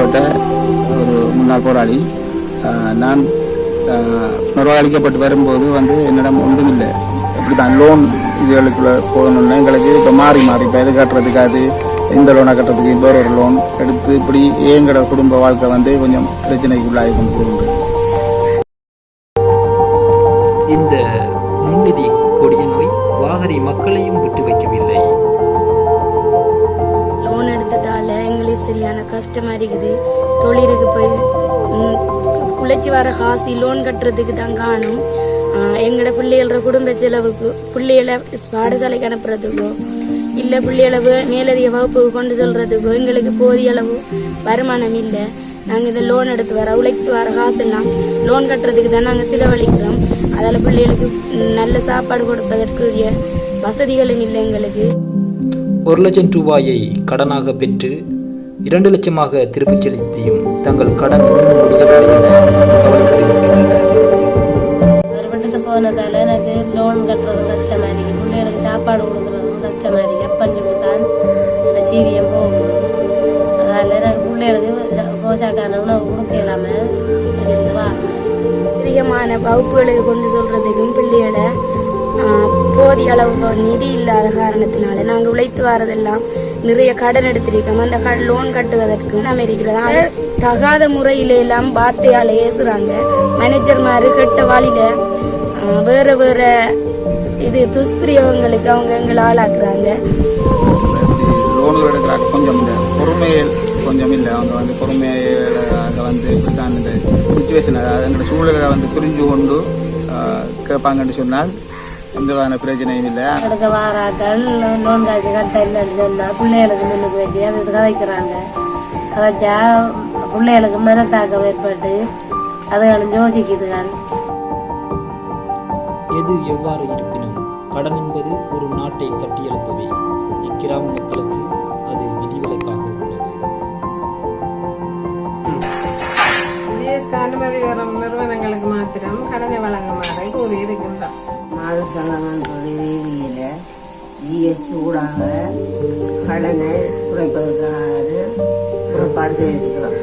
அளிக்கப்பட்ட ஒரு முன்னாள் போராளி. நான் நிர்வாகிக்கப்பட்டு வரும்போது வந்து என்னிடம் ஒன்றும் இல்லை இப்படி தான் லோன் இதுகளுக்குள்ளே போகணும்னா எங்களுக்கு இப்போ மாறி மாறி இப்போ எது கட்டுறதுக்கு அது இந்த லோனை கட்டுறதுக்கு இப்போ ஒரு லோன் எடுத்து இப்படி எங்களோட குடும்ப வாழ்க்கை வந்து கொஞ்சம் பிரச்சனைக்குள்ளாகி கொண்டு போகுது கஷ்டமாக இருக்குது தொழிலுக்கு போய் குளிச்சு வர காசு லோன் கட்டுறதுக்கு தான் காணும். எங்களோட பிள்ளைகளோட குடும்ப செலவுக்கு பிள்ளைகளை பாடசாலைக்கு அனுப்புறதுக்கோ இல்லை பிள்ளைகளை மேலதிக வகுப்புக்கு கொண்டு சொல்கிறதுக்கோ எங்களுக்கு போதிய அளவு வருமானம் இல்லை. நாங்கள் இதை லோன் எடுத்து வர உழைத்து வர காசு லோன் கட்டுறதுக்கு தான் நாங்கள் செலவழிக்கிறோம். அதில் பிள்ளைகளுக்கு நல்ல சாப்பாடு கொடுப்பதற்குரிய வசதிகளும் இல்லை எங்களுக்கு. ஒரு லட்சம் ரூபாயை கடனாக பெற்று இரண்டு லட்சமாக திருப்பிச் செலுத்தியும் தங்கள் கடன் இன்னும் முடியவில்லை என கவலை தெரிவிக்கின்றனர். ஒரு வீட்டுக்கு போனதால எனக்கு லோன் கட்டுறது கஷ்டமா இருக்கு பிள்ளைகளுக்கு சாப்பாடு கொடுக்குறதும் கஷ்டமா இருக்கு அப்பஞ்சு கொடுத்தான் அந்த ஜீவியம் போகுது. அதால எனக்கு பிள்ளைகளுக்கு போஷாக்கான உணவு கொடுக்க இல்லாம இருந்து அதிகமான வகுப்புகளுக்கு கொண்டு சொல்றதுக்கும் பிள்ளைகளை ஆஹ், போதிய அளவு நிதி இல்லாத காரணத்தினால நாங்கள் உழைத்து வரதெல்லாம் நிறைய கடன் எடுத்திருக்கோம். அந்த கடன் லோன் கட்டுவதற்கு நம்ம இருக்கிறதா? தகாத முறையில எல்லாம் வார்த்தையால ஏசுறாங்க. மேனேஜர் மாதிரி கெட்ட வாளியில வேற வேற இது துஷ்பிரியவங்களுக்கு அவங்க எங்களை ஆளாக்குறாங்க. லோன்கள் எடுக்கிறாங்க. கொஞ்சம் இந்த பொறுமையில் கொஞ்சம் இல்லை. அவங்க வந்து பொறுமையாக வந்து இப்படித்தான் இந்த சுச்சுவேஷன் அதாவது எங்களோட சூழலை வந்து புரிஞ்சு கொண்டு கேட்பாங்கன்னு சொன்னால் எந்த விதமான பிரச்சனையும் இல்லை எடுக்க வாராக்கள் லோன் காசு கட்ட இல்லைன்னு சொன்னா பிள்ளைகளுக்கு முன்னுக்கு வச்சு அது இது கதைக்கிறாங்க. கதைச்சா பிள்ளைகளுக்கு மனத்தாக்கம் ஏற்பட்டு அதுகளும் யோசிக்குதுகள். எது எவ்வாறு இருப்பினும் கடன் என்பது ஒரு நாட்டை கட்டியெழுப்பவே இக்கிராம மக்களுக்கு அது விதிவிலக்காக உள்ளது. ஜிஎஸ்டி அனுமதி வரும் நிறுவனங்களுக்கு மாத்திரம் கடனை வழங்குமாறு கூறியிருக்கின்றார் மாதர் சங்கமன்ற ரீதியில் ஜிஎஸ்டி ஊடாக கடனை குறைப்பதற்காக புறப்பாடு செய்திருக்கிறோம்.